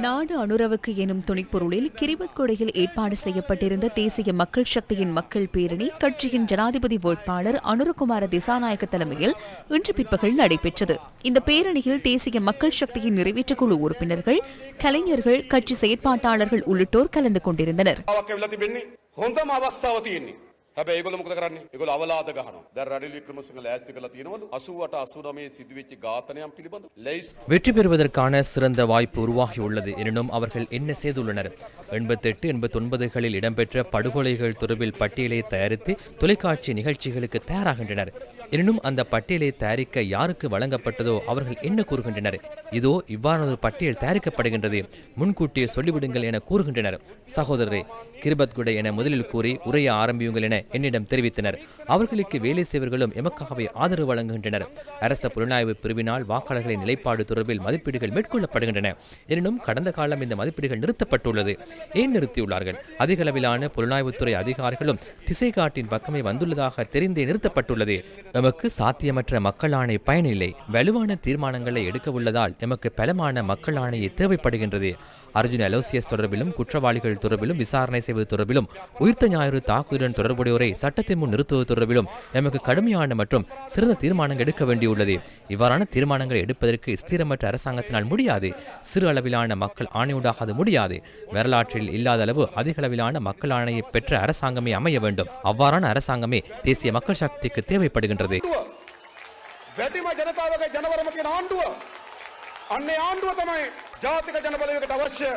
நாடு அனுரவுக்கு எனும் துணைப்பொருளில் கிரிபத் கொடையில் ஏற்பாடு செய்யப்பட்டிருந்த தேசிய மக்கள் சக்தியின் மக்கள் பேரணி கட்சியின் ஜனாதிபதி வேட்பாளர் அனுரகுமார திசாநாயக்க தலைமையில் இன்று பிற்பகல் நடைபெற்றது. இந்த பேரணியில் தேசிய மக்கள் சக்தியின் நிறைவேற்றுக்குழு உறுப்பினர்கள் கலைஞர்கள் கட்சி செயற்பாட்டாளர்கள் உள்ளிட்டோர் கலந்து கொண்டிருந்தனர். අවස්ථාවක් ඇවිල්ලා තිබෙන්නේ හොඳම අවස්ථාව තියෙන්නේ. හැබැයි ඒගොල්ලෝ මොකද කරන්නේ? ඒගොල්ලෝ අවලාද ගහනවා. දැන් රනිල් වික්‍රමසිංහ ලෑස්ති කරලා තියෙනවලු 88 89 සිදුවෙච්ච ඝාතනයන් පිළිබඳව. ලැයිස් வெற்றி பெறுவதற்கான சிறந்த வாய்ப்பு உருவாகியுள்ளது எனினும் அவர்கள் என்ன செய்துள்ளனர் எண்பத்தெட்டு எண்பத்தொன்பதுகளில் இடம்பெற்ற படுகொலைகள் தொடர்பில் பட்டியலை தயாரித்து தொலைக்காட்சி நிகழ்ச்சிகளுக்கு தயாராகின்றனர் எனினும் அந்த பட்டியலை தயாரிக்க யாருக்கு வழங்கப்பட்டதோ அவர்கள் என்ன கூறுகின்றனர் இதோ இவ்வாறான ஒரு பட்டியல் தயாரிக்கப்படுகின்றது முன்கூட்டியே சொல்லிவிடுங்கள் என கூறுகின்றனர் சகோதரரே கிருபத்குடை என முதலில் கூறி உரைய ஆரம்பியுங்கள் என என்னிடம் தெரிவித்தனர். அவர்களுக்கு வேலை செய்வர்களும் எமக்காகவே ஆதரவு வழங்குகின்றனர். அரச புலனாய்வு பிரிவினால் வாக்காளர்களின் நிலைப்பாடு தொடர்பில் மதிப்பீடுகள் மேற்கொள்ளப்படுகின்றன. எனினும் கடந்த காலம் இந்த மதிப்பீடுகள் நிறுத்தப்பட்டுள்ளது. ஏன் நிறுத்தியுள்ளார்கள்? அதிக அளவிலான புலனாய்வுத்துறை அதிகாரிகளும் திசை காட்டின் பக்கமே வந்துள்ளதாக தெரிந்தே நிறுத்தப்பட்டுள்ளது. எமக்கு சாத்தியமற்ற மக்கள் ஆணை பயனில்லை. வலுவான தீர்மானங்களை எடுக்க உள்ளதால் எமக்கு பலமான மக்கள் ஆணையை தேவைப்படுகின்றது. அர்ஜுன் அலோசியஸ் தொடர்பிலும் குற்றவாளிகள் தொடர்பிலும் விசாரணை செய்வது தொடர்பிலும் உயிர்த்த ஞாயிறு தாக்குதலுடன் தொடர்புடையோரை சட்டத்தின் முன் நிறுத்துவது தொடர்பிலும் எமக்கு கடுமையான மற்றும் சிறந்த தீர்மானங்கள் எடுக்க வேண்டியுள்ளது. இவ்வாறான தீர்மானங்களை எடுப்பதற்கு ஸ்திரமற்ற அரசாங்கத்தினால் முடியாது. சிறு அளவிலான மக்கள் ஆணையூடாக அது முடியாது. வரலாற்றில் இல்லாத அளவு அதிக அளவிலான மக்கள் ஆணையை பெற்ற அரசாங்கமே அமைய வேண்டும். அவ்வாறான அரசாங்கமே தேசிய மக்கள் சக்திக்கு தேவைப்படுகின்றது. අන්නේ ආණ්ඩුව තමයි ජාතික ජනබලවේගයට අවශ්‍ය